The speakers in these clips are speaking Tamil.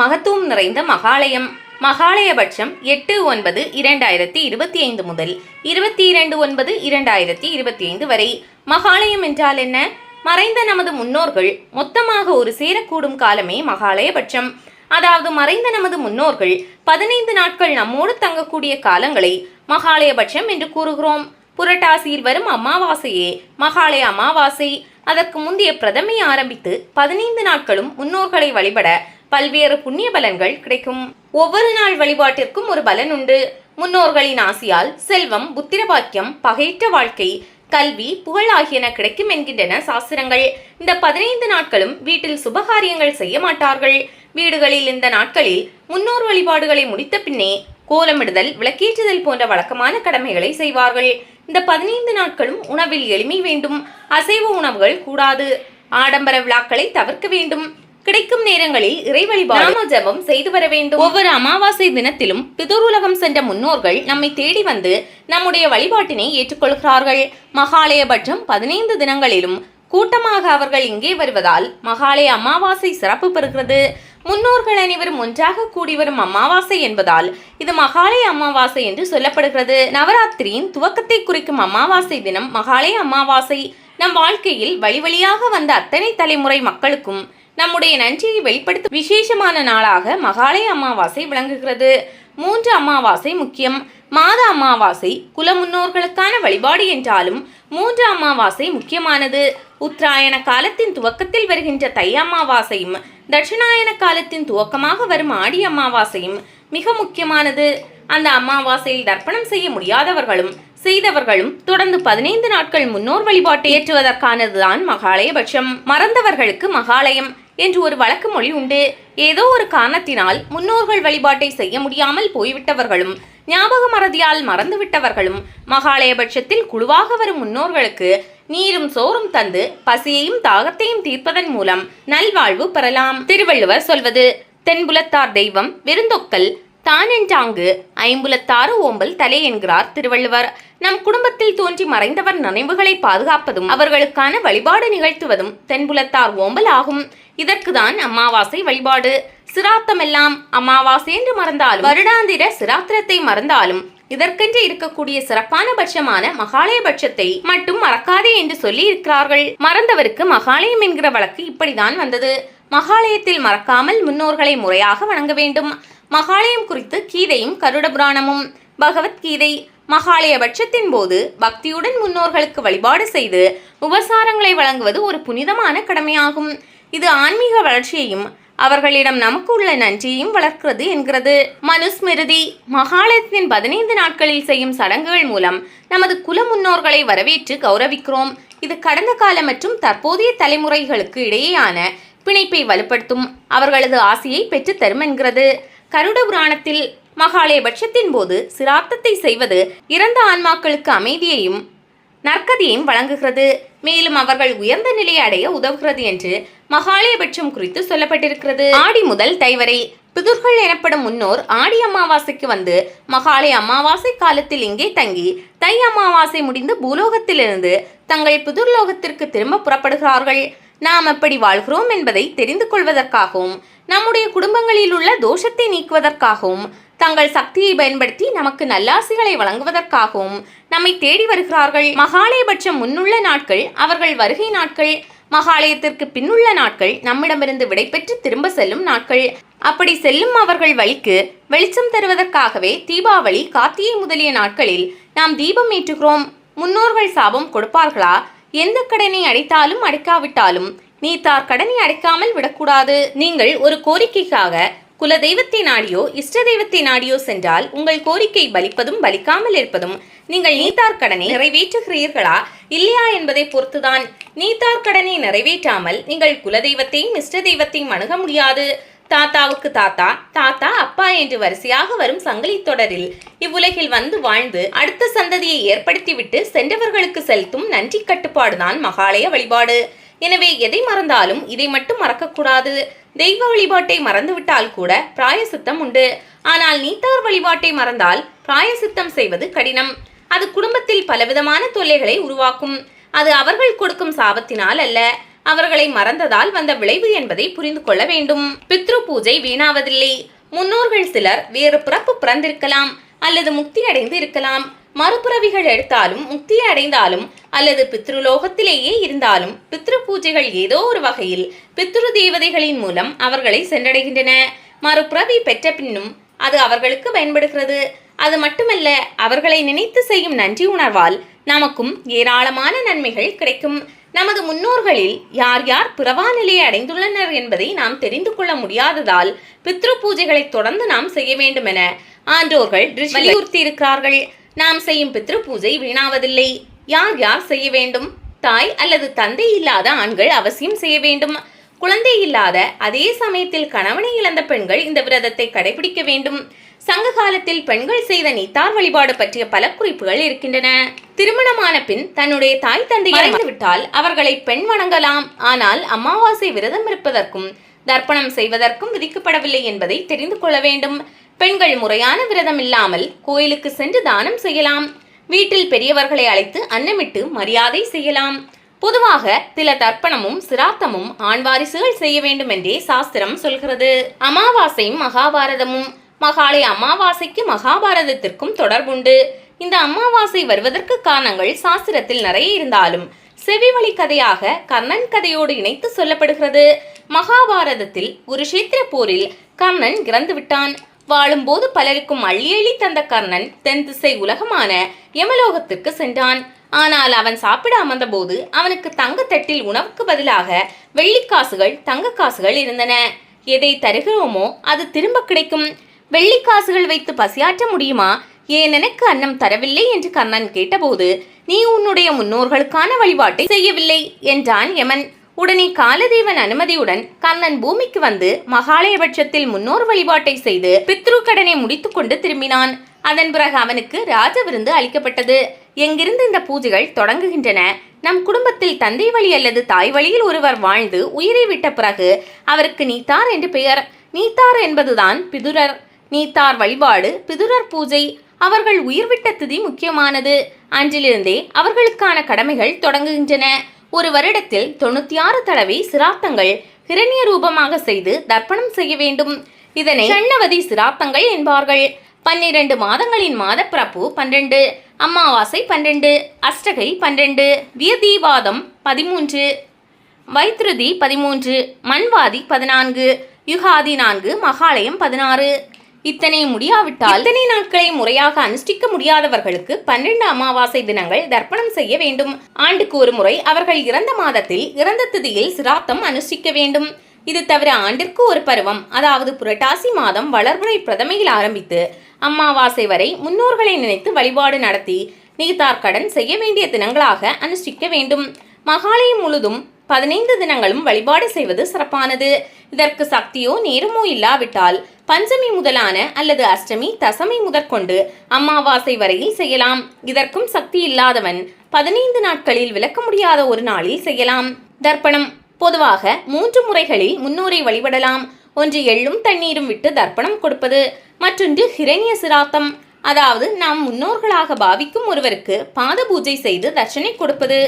மகத்துவம் நிறைந்த மகாலயம். மகாலயபட்சம் எட்டு ஒன்பது இரண்டாயிரத்தி இருபத்தி ஐந்து முதல் இருபத்தி இரண்டு ஒன்பது இரண்டாயிரத்தி இருபத்தி ஐந்து வரை. மகாலயம் என்றால் என்ன? மறைந்த நமது முன்னோர்கள் மொத்தமாக ஒரு சேரக்கூடும் காலமே மகாலயபட்சம். அதாவது மறைந்த நமது முன்னோர்கள் பதினைந்து நாட்கள் நம்மோடு தங்கக்கூடிய காலங்களை மகாலயபட்சம் என்று கூறுகிறோம். புரட்டாசியில் வரும் அமாவாசையே மகாலய அமாவாசை. அதற்கு முந்தைய பிரதமை ஆரம்பித்து பதினைந்து நாட்களும் முன்னோர்களை வழிபட பல்வேறு புண்ணிய பலன்கள் கிடைக்கும். ஒவ்வொரு நாள் வழிபாட்டிற்கும் ஒரு பலன் உண்டு. முன்னோர்களின் ஆசியால் செல்வம் புத்திரபாக்கியம் பகையற்ற வாழ்க்கை கல்வி புகழ் ஆகியன கிடைக்கும் என்கின்றன சாஸ்திரங்கள். இந்த பதினைந்து நாட்களும் வீட்டில் சுபகாரியங்கள் செய்ய மாட்டார்கள். வீடுகளில் இந்த நாட்களில் முன்னோர் வழிபாடுகளை முடித்த பின்னே கோலமிடுதல் விளக்கேற்றுதல் போன்ற வழக்கமான கடமைகளை செய்வார்கள். இந்த பதினைந்து நாட்களும் உணவில் எளிமை வேண்டும். அசைவ உணவுகள் கூடாது. ஆடம்பர விழாக்களை தவிர்க்க வேண்டும். கிடைக்கும் நேரங்களில் இறை வழிபாடு ஜெபம் செய்து வர வேண்டும். ஒவ்வொரு அமாவாசை தினத்திலும் பிதுருலகம் சென்ற முன்னோர்கள் நம்மை தேடி வந்து நம்முடைய வழிபாட்டினை ஏற்றுக்கொள்கிறார்கள். மகாலயபட்சம் பதினைந்து தினங்களிலும் கூட்டமாக அவர்கள் இங்கே வருவதால் மகாலய அமாவாசை சிறப்பு பெறுகிறது. முன்னோர்கள் அனைவரும் ஒன்றாக கூடி வரும் அமாவாசை என்பதால் இது மகாலய அமாவாசை என்று சொல்லப்படுகிறது. நவராத்திரியின் துவக்கத்தை குறிக்கும் அமாவாசை தினம் மகாலய அமாவாசை. நம் வாழ்க்கையில் வழி வழியாக வந்த அத்தனை தலைமுறை மக்களுக்கும் நம்முடைய நன்றியை வெளிப்படுத்த விசேஷமான நாளாக மகாலய அமாவாசை விளங்குகிறது. மூன்று அமாவாசை முக்கியம். மாத அமாவாசை குல முன்னோர்களுக்கான வழிபாடு என்றாலும் மூன்று அமாவாசை முக்கியமானது. உத்தராயண காலத்தின் துவக்கத்தில் வருகின்ற தை அமாவாசையும் தட்சிணாயன காலத்தின் துவக்கமாக வரும் ஆடி அமாவாசையும் மிக முக்கியமானது. அந்த அமாவாசையில் தர்ப்பணம் செய்ய முடியாதவர்களும் செய்தவர்களும் தொடர்ந்து பதினைந்து நாட்கள் முன்னோர் வழிபாட்டை ஏற்றுவதற்கானதுதான் மகாலயபட்சம். மறந்தவர்களுக்கு மகாலயம். என்று ஒரு வழக்கு மொழி உண்டு. ஏதோ ஒரு காரணத்தினால் முன்னோர்கள் வழிபாட்டை செய்ய முடியாமல் போய்விட்டவர்களும் ஞாபக மறதியால் மறந்துவிட்டவர்களும் மகாலயபட்சத்தில் குழுவாக வரும் முன்னோர்களுக்கு நீரும் சோறும் தந்து பசியையும் தாகத்தையும் தீர்ப்பதன் மூலம் நல்வாழ்வு பெறலாம். திருவள்ளுவர் சொல்வது தென்புலத்தார் தெய்வம் விருந்தொக்கல் தானென்றாங்கு ஐம்புலத்தாறு ஓம்பல் தலை என்கிறார் திருவள்ளுவர். நம் குடும்பத்தில் தோன்றி மறைந்தவர் நினைவுகளை பாதுகாப்பதும் அவர்களுக்கான வழிபாடு நிகழ்த்துவதும் தென்புலத்தார் ஓம்பல் ஆகும். இதற்குதான் அமாவாசை வழிபாடு. சிராத்தமெல்லாம் அமாவாசை என்று மறந்தாலும் வருடாந்திர சிராத்திரத்தை மறந்தாலும் இதற்கென்று இருக்கக்கூடிய சிறப்பான பட்சமான மகாலய பட்சத்தை மட்டும் மறக்காதே என்று சொல்லி இருக்கிறார்கள் மறந்தவருக்கு மகாலயம் என்கிற வழக்கு இப்படிதான் வந்தது. மகாலயத்தில் மறக்காமல் முன்னோர்களை முறையாக வணங்க வேண்டும். மகாலயம் குறித்து கீதையும் கருட புராணமும் பகவத்கீதை மகாலய பட்சத்தின் போது பக்தியுடன் முன்னோர்களுக்கு வழிபாடு செய்து உபசாரங்களை வழங்குவது ஒரு புனிதமான கடமையாகும். இது ஆன்மீக வளர்ச்சியையும் அவர்களிடம் நமக்கு உள்ள நன்றியையும் வளர்க்கிறது என்கிறது. மனுஸ்மிருதி மகாலயத்தின் பதினைந்து நாட்களில் செய்யும் சடங்குகள் மூலம் நமது குல முன்னோர்களை வரவேற்று கௌரவிக்கிறோம். இது கடந்த கால மற்றும் தற்போதைய தலைமுறைகளுக்கு இடையேயான பிணைப்பை வலுப்படுத்தும் அவர்களது ஆசையை பெற்றுத்தரும் என்கிறது. கருட புராணத்தில் மகாலயபட்சத்தின் போது சிராத்தத்தை செய்வது இறந்த ஆன்மாக்களுக்கு அமைதியையும் நற்கதியையும் வழங்குகிறது. மேலும் அவர்கள் உயர்ந்த நிலையை அடைய உதவுகிறது என்று மகாலயபட்சம் குறித்து சொல்லப்பட்டிருக்கிறது. ஆடி முதல் தைவரை பிதுர்கள் எனப்படும் முன்னோர் ஆடி அமாவாசைக்கு வந்து மகாலய அமாவாசை காலத்தில் இங்கே தங்கி தை அமாவாசை முடிந்து பூலோகத்திலிருந்து தங்கள் புதுர்லோகத்திற்கு திரும்ப புறப்படுகிறார்கள். நாம் எப்படி வாழ்கிறோம் என்பதை தெரிந்து கொள்வதற்காகவும் நம்முடைய குடும்பங்களில் உள்ள தோஷத்தை நீக்குவதற்காகவும் தங்கள் சக்தியை பயன்படுத்தி நமக்கு நல்லாசிகளை வழங்குவதற்காகவும் நம்மை தேடி வருகிறார்கள். மகாலயபட்சம் முன்னுள்ள நாட்கள் அவர்கள் வருகை நாட்கள் மகாலயத்திற்கு பின்னுள்ள நாட்கள் நம்மிடமிருந்து விடைபெற்று திரும்ப செல்லும் நாட்கள். அப்படி செல்லும் அவர்கள் வழிக்கு வெளிச்சம் தருவதற்காகவே தீபாவளி கார்த்திகை முதலிய நாட்களில் நாம் தீபம் ஏற்றுகிறோம். முன்னோர்கள் சாபம் கொடுப்பார்களா? எந்த கடனை அடைத்தாலும் அடைக்காவிட்டாலும் நீ தார் கடனை அடைக்காமல் விடக்கூடாது. நீங்கள் ஒரு கோரிக்கைக்காக குல தெய்வத்தை நாடியோ இஷ்ட தெய்வத்தை நாடியோ சென்றால் உங்கள் கோரிக்கை பலிப்பதும் பலிக்காமல் இருப்பதும் நீங்கள் நீத்தார் கடனை நிறைவேற்றுகிறீர்களா? இல்லையா என்பதை பொறுத்துதான். நீத்தார் கடனை நிறைவேற்றாமல் நீங்கள் குலதெய்வத்தையும் இஷ்ட தெய்வத்தையும் அணுக முடியாது. தாத்தாவுக்கு தாத்தா தாத்தா அப்பா என்று வரிசையாக வரும் சங்கிலி தொடரில் இவ்வுலகில் வந்து வாழ்ந்து அடுத்த சந்ததியை ஏற்படுத்திவிட்டு சென்றவர்களுக்கு செலுத்தும் நன்றி கட்டுப்பாடுதான் மகாலய வழிபாடு. எனவே எதை மறந்தாலும் இதை மட்டும் மறக்கக்கூடாது. தெய்வ வழிபாட்டை மறந்துவிட்டால் கூட பிராயசித்தம் உண்டு. ஆனால் நீத்தார் வழிபாட்டை மறந்தால் பிராயசித்தம் செய்வது கடினம். அது குடும்பத்தில் பலவிதமான தொல்லைகளை உருவாக்கும். அது அவர்கள் கொடுக்கும் சாபத்தினால் அல்ல. அவர்களை மறந்ததால் வந்த விளைவு என்பதை புரிந்து கொள்ள வேண்டும். பித்ரு பூஜை வீணாவதில்லை. முன்னோர்கள் சிலர் வேறு பிறப்பு பிறந்திருக்கலாம் அல்லது முக்தி அடைந்து இருக்கலாம். மறுபிறவிகள் எடுத்தாலும் முக்தி அடைந்தாலும் அல்லது பித்ருலோகத்திலேயே இருந்தாலும் பித்ரு பூஜைகள் ஏதோ ஒரு வகையில் பித்ரு தேவதைகளின் மூலம் அவர்களை சென்றடைகின்றன. மறுபிறவி பெற்ற பின்னும் அது அவர்களுக்கு பயன்படுகிறது. அது மட்டுமல்ல அவர்களை நினைத்து செய்யும் நன்றி உணர்வால் நமக்கும் ஏராளமான நன்மைகள் கிடைக்கும். நமது முன்னோர்களில் யார் யார் பிறவா நிலையை அடைந்துள்ளனர் என்பதை நாம் தெரிந்து கொள்ள முடியாததால் பித்ரு பூஜைகளை தொடர்ந்து நாம் செய்ய வேண்டும் என ஆன்றோர்கள் வலியுறுத்தி இருக்கிறார்கள் நாம் செய்யும் பித்ரு பூஜை வீணாவதில்லை. யார் யார் செய்ய வேண்டும்? தாய் அல்லது தந்தை இல்லாத ஆண்கள் அவசியம் செய்ய வேண்டும். குழந்தை இல்லாத அதே சமயத்தில் கணவனை இழந்த பெண்கள் இந்த விரதத்தை கடைபிடிக்க வேண்டும். சங்க காலத்தில் பெண்கள் செய்த நீத்தார் வழிபாடு பற்றிய பல குறிப்புகள் இருக்கின்றன. திருமணமான பின் தன்னுடைய தாய் தந்தை இறந்து விட்டால் அவர்களை பெண் வணங்கலாம். ஆனால் அமாவாசை விரதம் இருப்பதற்கும் தர்ப்பணம் செய்வதற்கும் விதிக்கப்படவில்லை என்பதை தெரிந்து கொள்ள வேண்டும். பெண்கள் முறையான விரதம் இல்லாமல் கோயிலுக்கு சென்று தானம் செய்யலாம். வீட்டில் பெரியவர்களை அழைத்து அன்னமிட்டு மரியாதை செய்யலாம். பொதுவாக சில தர்ப்பணமும் சிராத்தமும் ஆண் வாரிசுகள் செய்ய வேண்டும் என்றே சாஸ்திரம் சொல்கிறது. அமாவாசையும் மகாபாரதமும். மகாலை அமாவாசைக்கு மகாபாரதத்திற்கும் தொடர்புண்டு. இந்த அமாவாசை வருவதற்கு காரணங்கள் சாஸ்திரத்தில் நிறைய இருந்தாலும் செவிவழி கதையாக கர்ணன் கதையோடு இணைத்து சொல்லப்படுகிறது. மகாபாரதத்தில் குருஷேத்திர போரில் கர்ணன் இறந்து விட்டான். வாழும்போது பலருக்கும் அள்ளி அள்ளி தந்த கர்ணன் தென் திசை உலகமான யமலோகத்திற்கு சென்றான். ஆனால் அவன் சாப்பிட அமர்ந்தபோது அவனுக்கு தங்கத்தட்டில் உணவுக்கு பதிலாக வெள்ளிக்காசுகள் தங்க காசுகள் இருந்தன. எதை தருகிறோமோ அது திரும்ப கிடைக்கும். வெள்ளிக்காசுகள் வைத்து பசியாற்ற முடியுமா? ஏன் எனக்கு அன்னம் தரவில்லை? என்று கர்ணன் கேட்டபோது நீ உன்னுடைய முன்னோர்களுக்கான வழிபாட்டை செய்யவில்லை என்றான் யமன். உடனே காலதேவன் அனுமதியுடன் கர்ணன் பூமிக்கு வந்து மகாலயபட்சத்தில் முன்னோர் வழிபாட்டை செய்து பித்ரு கடனை முடித்துக்கொண்டு திரும்பினான். அதன் பிறகு அவனுக்கு ராஜ விருந்து அளிக்கப்பட்டது. எங்கிருந்து இந்த பூஜைகள் தொடங்குகின்றன? நம் குடும்பத்தில் தந்தை வழி அல்லது தாய் வழியில் ஒருவர் வாழ்ந்து உயிரை விட்ட பிறகு அவருக்கு நீத்தார் என்று பெயர். நீத்தார் என்பதுதான் பிதுரர். நீத்தார் வழிபாடு பிதுரர் பூஜை அவர்கள் உயிர்விட்ட திதி முக்கியமானது. அன்றிலிருந்தே அவர்களுக்கான கடமைகள் தொடங்குகின்றன. ஒரு வருடத்தில் தொண்ணூத்தி ஆறு தடவை சிராத்தங்கள் ஹிரண்ய ரூபமாக செய்து தர்ப்பணம் செய்ய வேண்டும். இதனை சண்ணவதி சிராத்தங்கள் என்பார்கள். பன்னிரண்டு மாதங்களின் மாதப்பிறப்பு பன்னிரண்டு அமாவாசை பன்னிரண்டு அஷ்டகை பன்னிரண்டு வியதீபாதம் பதிமூன்று வைத்ருதி பதிமூன்று மண்வாதி பதினான்கு யுகாதி நான்கு மகாலயம் பதினாறு. இத்தனை முடியாவிட்டால் இத்தனை நாட்களை முறையாக அனுஷ்டிக்க முடியாதவர்களுக்கு பன்னிரண்டு அமாவாசை தினங்கள் தர்ப்பணம் செய்ய வேண்டும். ஆண்டுக்கு ஒரு முறை அவர்கள் இறந்த மாதத்தில் இறந்த திதியில் சிராத்தம் அனுஷ்டிக்க வேண்டும். இது தவிர ஆண்டிற்கு ஒரு பருவம். அதாவது புரட்டாசி மாதம் வளர்முறை பிரதமையில் ஆரம்பித்து அமாவாசை வரை முன்னோர்களை நினைத்து வழிபாடு நடத்தி நீத்தார் கடன் செய்ய வேண்டிய தினங்களாக அனுஷ்டிக்க வேண்டும். மகாலயம் முழுதும் பதினைந்து தினங்களும் வழிபாடு செய்வது சிறப்பானது. இதற்கு சக்தியோ நேரமோ இல்லாவிட்டால் பஞ்சமி முதலான அல்லது அஷ்டமி தசமி முதற்கொண்டு அமாவாசை வரையில் செய்யலாம். இதற்கும் சக்தி இல்லாதவன் பதினைந்து நாட்களில் விளக்க முடியாத ஒரு நாளில் செய்யலாம். தர்ப்பணம். பொதுவாக மூன்று முறைகளில் முன்னோரை வழிபடலாம். ஒன்று எள்ளும் தண்ணீரும் விட்டு தர்ப்பணம் கொடுப்பது மற்றொன்று ஹிரண்ய சிராத்தம். அதாவது நாம் முன்னோர்களாக பாவிக்கும் ஒருவருக்கு பாத பூஜை செய்து தர்ஷனை கொடுப்பது.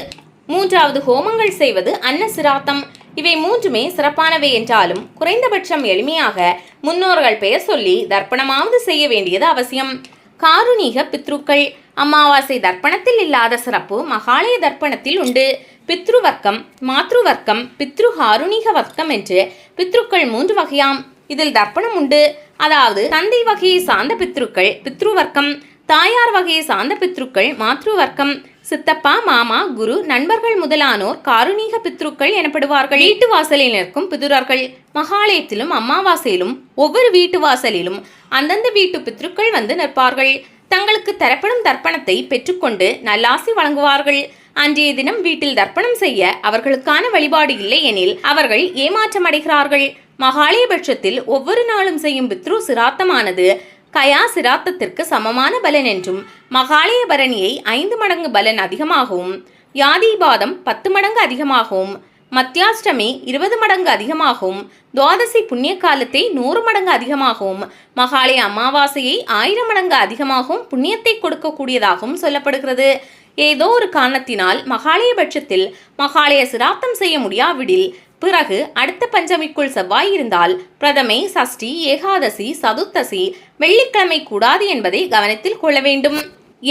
மூன்றாவது ஹோமங்கள் செய்வது அன்ன சிராத்தம். இவை மூன்றுமே சிறப்பானவை என்றாலும் குறைந்தபட்சம் எளிமையாக முன்னோர்கள் பெயர் சொல்லி தர்ப்பணமாவது செய்ய வேண்டியது அவசியம். காருணீக பித்ருக்கள். அமாவாசை தர்ப்பணத்தில் இல்லாத சிறப்பு மகாலய தர்ப்பணத்தில் உண்டு. பித்ருவர்க்கம் மாத்ருவர்க்கம் பித்ரு ஹாருணிக வர்க்கம் என்று பித்ருக்கள் மூன்று வகையாம். இதில் தர்ப்பணம் உண்டு. அதாவது தந்தை வகையை சார்ந்த பித்ருக்கள் பித்ருவர்க்கம் தாயார் வகையை சார்ந்த பித்ருக்கள் மாத்ருவர்க்கம் சித்தப்பா மாமா குரு நண்பர்கள் முதலானோர் காருணீக பித்ருக்கள் எனப்படுவார்கள். வீட்டு வாசலில் நிற்கும் பிதுரர்கள். மகாலயத்திலும் அமாவாசையிலும் ஒவ்வொரு வீட்டு வாசலிலும் அந்தந்த வீட்டு பித்ருக்கள் வந்து நிற்பார்கள். தங்களுக்கு தரப்படும் தர்ப்பணத்தை பெற்றுக்கொண்டு நல்லாசி வழங்குவார்கள். அன்றைய தினம் வீட்டில் தர்ப்பணம் செய்ய அவர்களுக்கான வழிபாடு இல்லை எனில் அவர்கள் ஏமாற்றம் அடைகிறார்கள் மகாலயபட்சத்தில் ஒவ்வொரு நாளும் செய்யும் பித்ரு சிராத்தமானது கயா சிராத்தத்திற்கு சமமான பலன் என்றும் மகாலய பரணியை ஐந்து மடங்கு பலன் அதிகமாகவும் யாதிபாதம் பத்து மடங்கு அதிகமாகவும் மத்தியாஷ்டமி இருபது மடங்கு அதிகமாகவும் துவாதசி புண்ணிய காலத்தை நூறு மடங்கு அதிகமாகவும் மகாலய அமாவாசையை ஆயிரம் மடங்கு அதிகமாகவும் புண்ணியத்தை கொடுக்கக்கூடியதாகவும் சொல்லப்படுகிறது. ஏதோ ஒரு காரணத்தினால் மகாலயபட்சத்தில் மகாலய சிராத்தம் செய்ய முடியாவிடில் பிறகு அடுத்த பஞ்சமிக்குள் செவ்வாய் இருந்தால் பிரதமை சஷ்டி ஏகாதசி சதுர்த்தசி வெள்ளிக்கிழமை கூடாது என்பதை கவனத்தில் கொள்ள வேண்டும்.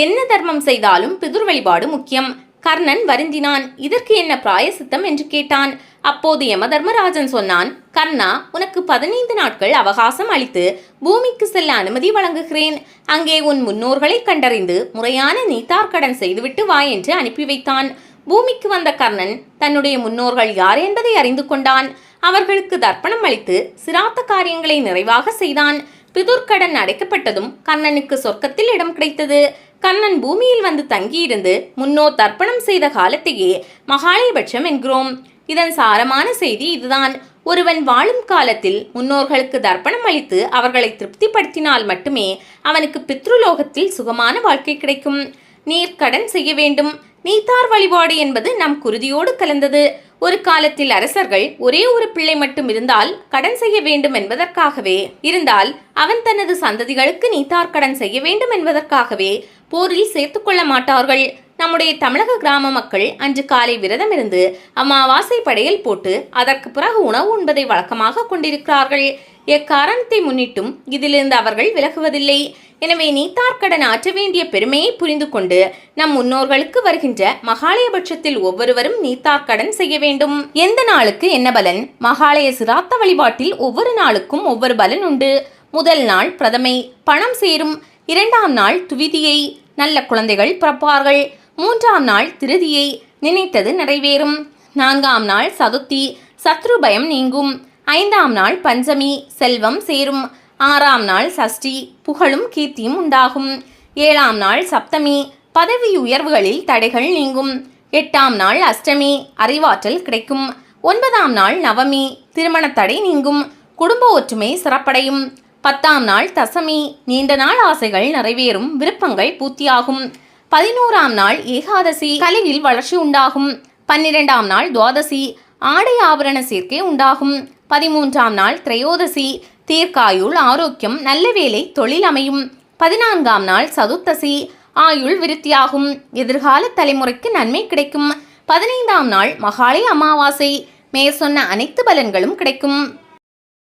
என்ன தர்மம் செய்தாலும் பிதுர் வழிபாடு முக்கியம். கர்ணன் வருந்தினான். இதற்கு என்ன பிராயசித்தம் என்று கேட்டான். அப்போது யம தர்மராஜன் சொன்னான் கர்ணா உனக்கு பதினைந்து நாட்கள் அவகாசம் அளித்து பூமிக்கு செல்ல அனுமதி வழங்குகிறேன். அங்கே உன் முன்னோர்களை கண்டறிந்து முறையான நீத்தார்க்கடன் செய்துவிட்டு வா என்று அனுப்பி வைத்தான். பூமிக்கு வந்த கர்ணன் தன்னுடைய முன்னோர்கள் யார் என்பதை அறிந்து கொண்டான். அவர்களுக்கு தர்ப்பணம் அளித்து சிராத்த காரியங்களை நிறைவாக செய்தான். பிதுர்கடன் அடைக்கப்பட்டதும் கர்ணனுக்கு சொர்க்கத்தில் இடம் கிடைத்தது. கர்ணன் பூமியில் வந்து தங்கியிருந்து முன்னோர் தர்ப்பணம் செய்த காலத்தையே மகாலயபட்சம் என்கிறோம். இதன் சாரமான செய்தி இதுதான். ஒருவன் வாழும் காலத்தில் முன்னோர்களுக்கு தர்ப்பணம் அளித்து அவர்களை திருப்திப்படுத்தினால் மட்டுமே அவனுக்கு பித்ருலோகத்தில் சுகமான வாழ்க்கை கிடைக்கும். நீர் கடன் செய்ய வேண்டும். நீத்தார் வழிபாடு என்பது நம் குருதியோடு கலந்தது. ஒரு காலத்தில் அரசர்கள் ஒரே ஒரு பிள்ளை மட்டும் இருந்தால் கடன் செய்ய வேண்டும் என்பதற்காகவே. இருந்தால் அவன் தனது சந்ததிகளுக்கு நீத்தார் கடன் செய்ய வேண்டும் என்பதற்காகவே போரில் சேர்த்துக்கொள்ள மாட்டார்கள். நம்முடைய தமிழக கிராம மக்கள் அன்று காலை விரதம் இருந்து அமாவாசை படையல் போட்டு அதற்கு பிறகு உணவு உண்பதை வழக்கமாக கொண்டிருக்கிறார்கள். எக்காரணத்தை முன்னிட்டும் இதிலிருந்து அவர்கள் விலகுவதில்லை. எனவே நீத்தார்கடன் ஆற்ற வேண்டிய பெருமையை புரிந்து கொண்டு நம் முன்னோர்களுக்கு வருகின்ற மகாலயபட்சத்தில் ஒவ்வொருவரும் நீத்தார்கடன் செய்ய வேண்டும். எந்த நாளுக்கு என்ன பலன்? மகாலய சிராத்த வழிபாட்டில் ஒவ்வொரு நாளுக்கும் ஒவ்வொரு பலன் உண்டு. முதல் நாள் பிரதமை பணம் சேரும். இரண்டாம் நாள் துவிதியை நல்ல குழந்தைகள் பிறப்பார்கள். மூன்றாம் நாள் திருதியை நினைத்தது நிறைவேறும். நான்காம் நாள் சதுர்த்தி சத்ரு பயம் நீங்கும். ஐந்தாம் நாள் பஞ்சமி செல்வம் சேரும். ஆறாம் நாள் சஷ்டி புகழும் கீர்த்தியும் உண்டாகும். ஏழாம் நாள் சப்தமி பதவி உயர்வுகளில் தடைகள் நீங்கும். எட்டாம் நாள் அஷ்டமி அறிவாற்றல் கிடைக்கும். ஒன்பதாம் நாள் நவமி திருமண தடை நீங்கும். குடும்ப ஒற்றுமை சிறப்படையும். பத்தாம் நாள் தசமி நீண்ட நாள் ஆசைகள் நிறைவேறும். விருப்பங்கள் பூர்த்தியாகும். பதினோராம் நாள் ஏகாதசி கலையில் வளர்ச்சி உண்டாகும். பன்னிரெண்டாம் நாள் துவாதசி ஆடை ஆபரண சேர்க்கை உண்டாகும். பதிமூன்றாம் நாள் திரையோதசி தீர்க்காயுள் ஆரோக்கியம் நல்ல வேலை தொழில் அமையும். பதினான்காம் நாள் சதுர்த்தசி. ஆயுள் விருத்தியாகும். எதிர்கால தலைமுறைக்கு நன்மை கிடைக்கும். பதினைந்தாம் நாள் மகாலய அமாவாசை. மேற்சொன்ன அனைத்து பலன்களும் கிடைக்கும்.